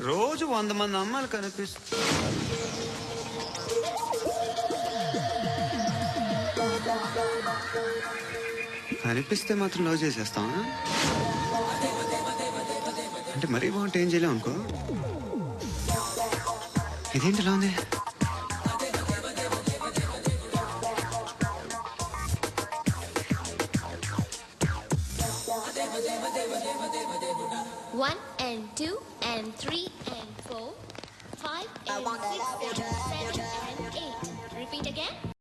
రోజు వంద మంది అమ్మాయిలు కనిపిస్తు కనిపిస్తే మాత్రం లవ్ చేసేస్తావా? అంటే మరీ బాగుంటే ఏం చేయలేం అనుకో. ఇదేంటి ఇలా ఉంది? 3 and 4, 5 and 6 7 and 8. Repeat again.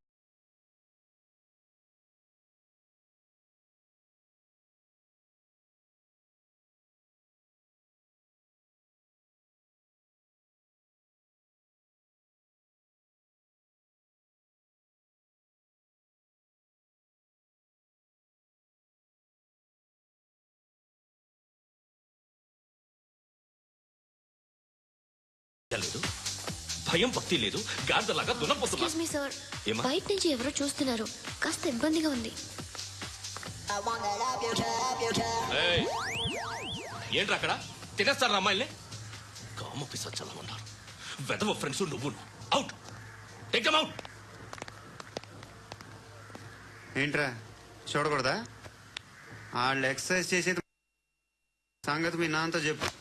లేదు. భయం భక్తి లేదు. గాడిదలాగా దున్నపోతున్నా ఎక్స్క్యూజ్ మీ సార్? బయట నుంచి ఎవరో చూస్తున్నారు. కాస్త ఇబ్బందిగా ఉంది. ఏయ్! ఏంట్రా అక్కడ? తినేస్తారా అమ్మాయిల్ని? కామ పిసచ్చలా ఉన్నారు. వెదవ ఫ్రెండ్స్ నువ్వు అవుట్ టేక్ దమ్ అవుట్ ఏంట్రా? చూడకూడదా? వాళ్ళు ఎక్సర్సైజ్ చేసేది సంగతి మీ నాన్నతో చెప్పు.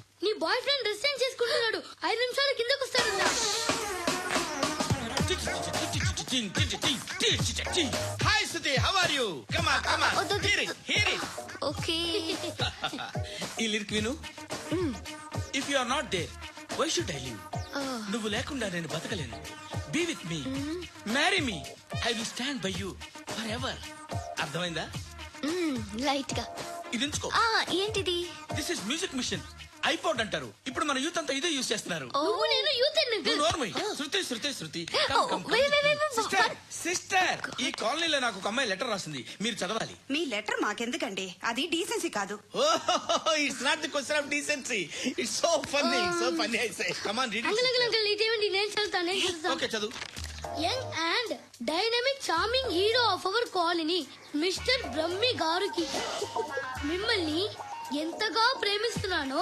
నీ బాయ్ ఫ్రెండ్ చేంజ్ చేసుకుంటున్నాడు. ఐదు నిమిషాలు కిందకు వస్తాడంట hi Suthi how are you come on come on వద్దు, వద్దు. Hear it hear it okay. ఈ లిరిక్ విను. If you are not there why should I live నువ్వు లేకుండా నేను బతకలేను. Be with me marry me I will stand by you forever అర్థమైందా? లైట్గా. ఇది ఉంచుకో. ఆ ఏంటిది? This is music machine iPod అంటారు. ఇప్పుడు మన యూత్ అంతా ఇదే యూస్ చేస్తున్నారు. నువ్వు నేను. Youth Shruti Shruti Shruti. Sister? Sister ఈ కాలనీలో నాకు ఒక అమ్మాయి లెటర్ రాసింది. మీరు చదవాలి. మీ లెటర్ మాకెందుకండి? అది డీసెన్సీ కాదు. It's not the question of decency it's so funny so funny I say come on read uncle uncle uncle ఇదేమిటి నేను చదువుతాను నేను చదువుతాను ఓకే చదువు. Young and dynamic charming hero of our colony mister Brahmi గారికి మిమ్మల్ని ఎంతగా ప్రేమిస్తున్నానో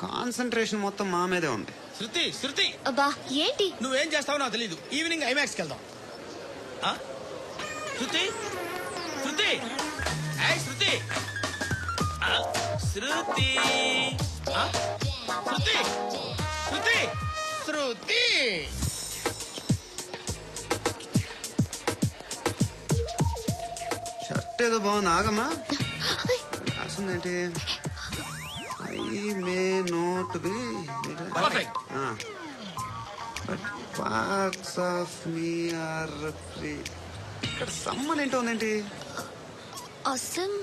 కాన్సన్ట్రేషన్ మొత్తం మా మీదే ఉంది. శృతి శృతి! అబ్బా ఏంటి? నువ్వేం చేస్తావో నాకు తెలీదు. ఈవినింగ్ ఐమాక్స్కి వెళ్దాం. ఆ? శృతి? శృతి? ఏయ్ శృతి! ఆ, శృతి! ఆ? శృతి! శృతి! శృతి! షర్ట్ ఏదో బాగుంది. ఆగమ్మా. రాసిందేంటి? I may note be Perfect. But parts of me are free ఇక్కడ సమ్మన్ ఏంటో ఉందేంటి? అసలు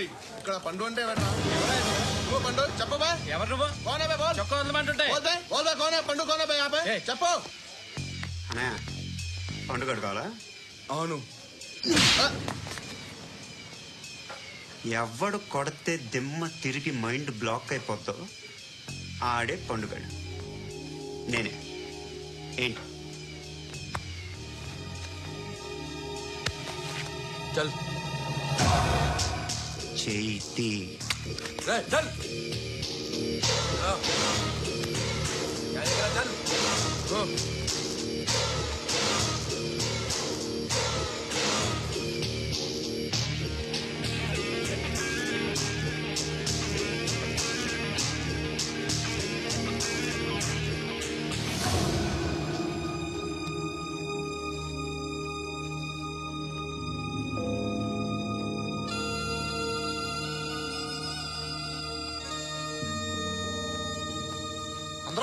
ఇక్కడ పండు అంటే ఎవరా నువ్వు పండు చెప్పబా ఎవరు నువ్వు? కోనే బే బోల్. చొక్కా వదలమంటుంటే. బోల్ బే బోల్ బే కోనే పండు కోనే బే. చెప్పు. అనే పండుగ కావాలా? అవును. ఎవడు కొడితే దిమ్మ తిరిగి మైండ్ బ్లాక్ అయిపోద్దో ఆడే పండుగ నేనే. ఏంటి? చల్. చేతి రే, చల్.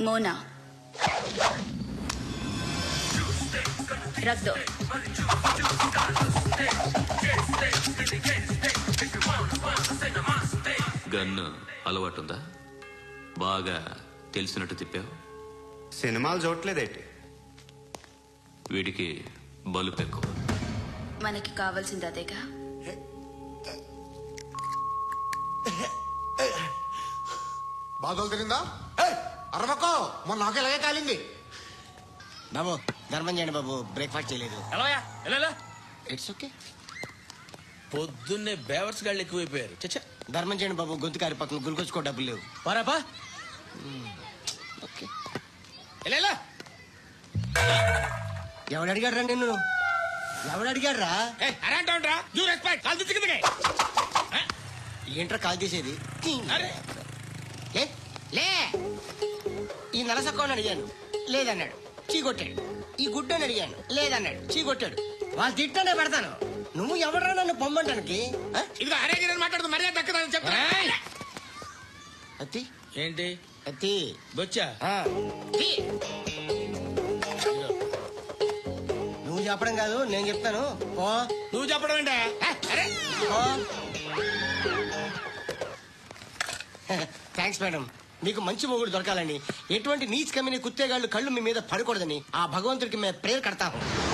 మోనా. రక్ దో గన్ను అలవాటుందా? బాగా తెలిసినట్టు తిప్పావు? సినిమాలు చూడట్లేదేంటి? వీడికి బలుపు ఎక్కువ మనకి కావాల్సింది అదేగా. బాధలు తిరిందా? అరవకో మొన్న నాకు ఇలాగే కాలింది. బాబు ధర్మం చేయండి బాబు బ్రేక్ఫాస్ట్ చేయలేదు. ఎలాయా ఎలా ఇట్స్ ఓకే పొద్దున్నే బేవర్స్ గాళ్ళు ఎక్కువైపోయారు. చచ్చా. ధర్మం చేయండి బాబు గొంతు కారిపోతుంది గురికొచ్చుకో డబ్బులు లేవు. పారాపా ఓకే ఎలా ఎవడు అడిగాడు రా నిన్ను? ఎవడు అడిగాడు రా? యూ రెస్పెక్ట్ కాల్ తెచ్చి కిందకి. ఏంట్రా కాల్ చేసేది అరే. లే లే. ఈ నలసక్కని అడిగాను. లేదన్నాడు. చీ కొట్టాడు ఈ గుడ్డని అడిగాను. లేదన్నాడు. చీ కొట్టాడు వాళ్ళు తిట్టానే పెడతాను. నువ్వు ఎవడరా నన్ను పొమ్మంటానికి? ఇదిగో అరే గిరని మాట్లాడుతూ మర్యాద దక్కదని చెప్తా అత్తి? ఏంటి? అత్తి? బొచ్చా. నువ్వు చెప్పడం కాదు నేను చెప్తాను. ఓ నువ్వు చెప్పడం ఏంటా? అరే! Thanks madam. మీకు మంచి మొగుడు దొరకాలని. ఎటువంటి నీచ్ కమ్మిన కుత్తేగాళ్ళు కళ్ళు మీ మీద పడకూడదని ఆ భగవంతుడికి మేము ప్రేయర్ కడతాము.